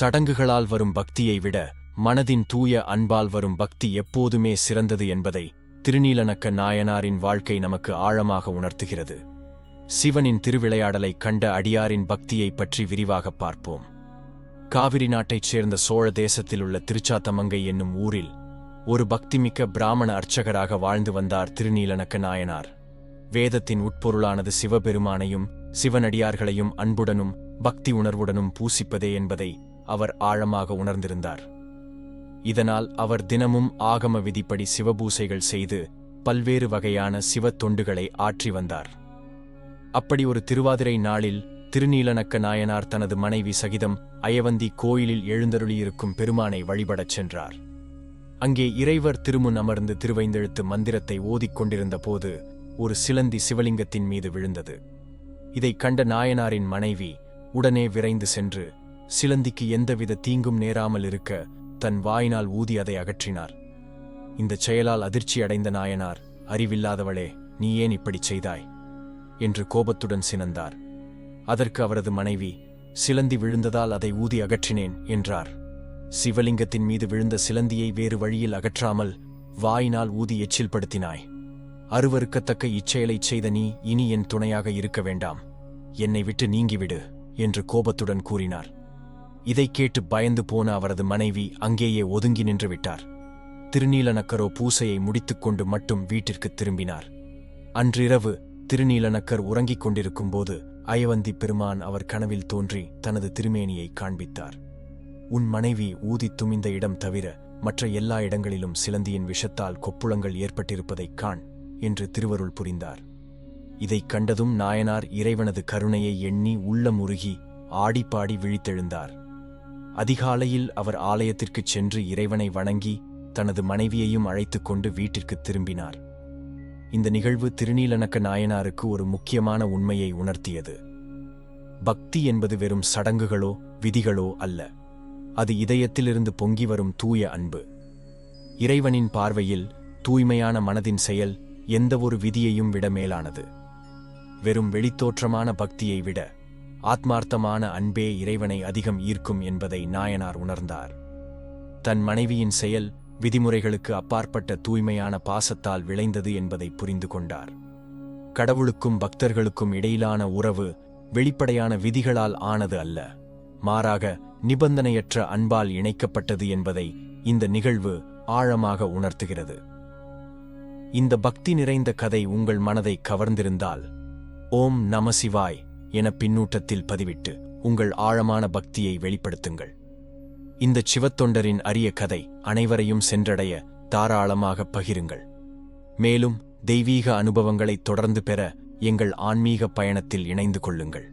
சடங்குகளால் வரும் பக்தியை விட மனதின் தூய அன்பால் வரும் பக்தி எப்போதுமே சிறந்தது என்பதை திருநீலனக்க நாயனாரின் வாழ்க்கை நமக்கு ஆழமாக உணர்த்துகிறது. சிவனின் திருவிளையாடலைக் கண்ட அடியாரின் பக்தியைப் பற்றி விரிவாகப் பார்ப்போம். காவிரி நாட்டைச் சேர்ந்த சோழ தேசத்தில் உள்ள திருச்சாத்தமங்கை என்னும் ஊரில் ஒரு பக்திமிக்க பிராமண அர்ச்சகராக வாழ்ந்து வந்தார் திருநீலனக்க நாயனார். வேதத்தின் உட்பொருளானது சிவபெருமானையும் சிவனடியார்களையும் அன்புடனும் பக்தி உணர்வுடனும் பூசிப்பதே என்பதை அவர் ஆழமாக உணர்ந்திருந்தார். இதனால் அவர் தினமும் ஆகம விதிப்படி சிவபூசைகள் செய்து பல்வேறு வகையான சிவத் தொண்டுகளை ஆற்றி வந்தார். அப்படி ஒரு திருவாதிரை நாளில் திருநீலனக்க நாயனார் தனது மனைவி சகிதம் அயவந்தி கோயிலில் எழுந்தருளியிருக்கும் பெருமானை வழிபடச் சென்றார். அங்கே இறைவர் திருமுன் அமர்ந்து திருவைந்தெழுத்து மந்திரத்தை ஓதிக்கொண்டிருந்த போது ஒரு சிலந்தி சிவலிங்கத்தின் மீது விழுந்தது. இதைக் கண்ட நாயனாரின் மனைவி உடனே விரைந்து சென்று சிலந்திக்கு எந்தவித தீங்கும் நேராமல் இருக்க தன் வாயினால் ஊதி அதை அகற்றினார். இந்தச் செயலால் அதிர்ச்சி அடைந்த நாயனார் அறிவில்லாதவளே நீ ஏன் இப்படிச் செய்தாய்? என்று கோபத்துடன் சினந்தார். அதற்கு அவரது மனைவி சிலந்தி விழுந்ததால் அதை ஊதி அகற்றினேன் என்றார். சிவலிங்கத்தின் மீது விழுந்த சிலந்தியை வேறு வழியில் அகற்றாமல் வாயினால் ஊதி எச்சில் படுத்தினாய் அருவருக்கத்தக்க இச்செயலைச் செய்த நீ இனி என் துணையாக இருக்க வேண்டாம். என்னை விட்டு நீங்கிவிடு என்று கோபத்துடன் கூறினார். இதைக் கேட்டு பயந்து போன அவரது மனைவி அங்கேயே ஒதுங்கி நின்று விட்டார் திருநீலநக்கரோ பூசையை முடித்துக்கொண்டு மட்டும் வீட்டிற்குத் திரும்பினார். அன்றிரவு திருநீலநக்கர் உறங்கிக் கொண்டிருக்கும்போது அயவந்தி பெருமான் அவர் கனவில் தோன்றி தனது திருமேனியை காண்பித்தார். உன் மனைவி ஊதி துமிந்த இடம் தவிர மற்ற எல்லா இடங்களிலும் சிலந்தியின் விஷத்தால் கொப்புளங்கள் ஏற்பட்டிருப்பதைக் காண் என்று திருவருள் புரிந்தார். இதைக் கண்டதும் நாயனார் இறைவனது கருணையை எண்ணி உள்ளம் உருகி ஆடிப்பாடி விழித்தெழுந்தார். அதிகாலையில் அவர் ஆலயத்திற்குச் சென்று இறைவனை வணங்கி தனது மனைவியையும் அழைத்துக் கொண்டு வீட்டிற்குத் திரும்பினார். இந்த நிகழ்வு திருநீலனக்க நாயனாருக்கு ஒரு முக்கியமான உண்மையை உணர்த்தியது. பக்தி என்பது வெறும் சடங்குகளோ விதிகளோ அல்ல. அது இதயத்திலிருந்து பொங்கி வரும் தூய அன்பு. இறைவனின் பார்வையில் தூய்மையான மனதின் செயல் எந்தவொரு விதியையும் விட மேலானது. வெறும் வெளித்தோற்றமான பக்தியை விட ஆத்மார்த்தமான அன்பே இறைவனை அதிகம் ஈர்க்கும் என்பதை நாயனார் உணர்ந்தார். தன் மனைவியின் செயல் விதிமுறைகளுக்கு அப்பாற்பட்ட தூய்மையான பாசத்தால் விளைந்தது என்பதை புரிந்து கொண்டார். கடவுளுக்கும் பக்தர்களுக்கும் இடையிலான உறவு வெளிப்படையான விதிகளால் ஆனது அல்ல. மாறாக நிபந்தனையற்ற அன்பால் இணைக்கப்பட்டது என்பதை இந்த நிகழ்வு ஆழமாக உணர்த்துகிறது. இந்த பக்தி நிறைந்த கதை உங்கள் மனதை கவர்ந்திருந்தால் ஓம் நமசிவாய் என பின்னூட்டத்தில் பதிவிட்டு உங்கள் ஆழமான பக்தியை வெளிப்படுத்துங்கள். இந்த சிவத்தொண்டரின் அரிய கதை அனைவரையும் சென்றடைய தாராளமாக பகிருங்கள். மேலும் தெய்வீக அனுபவங்களை தொடர்ந்து பெற எங்கள் ஆன்மீக பயணத்தில் இணைந்து கொள்ளுங்கள்.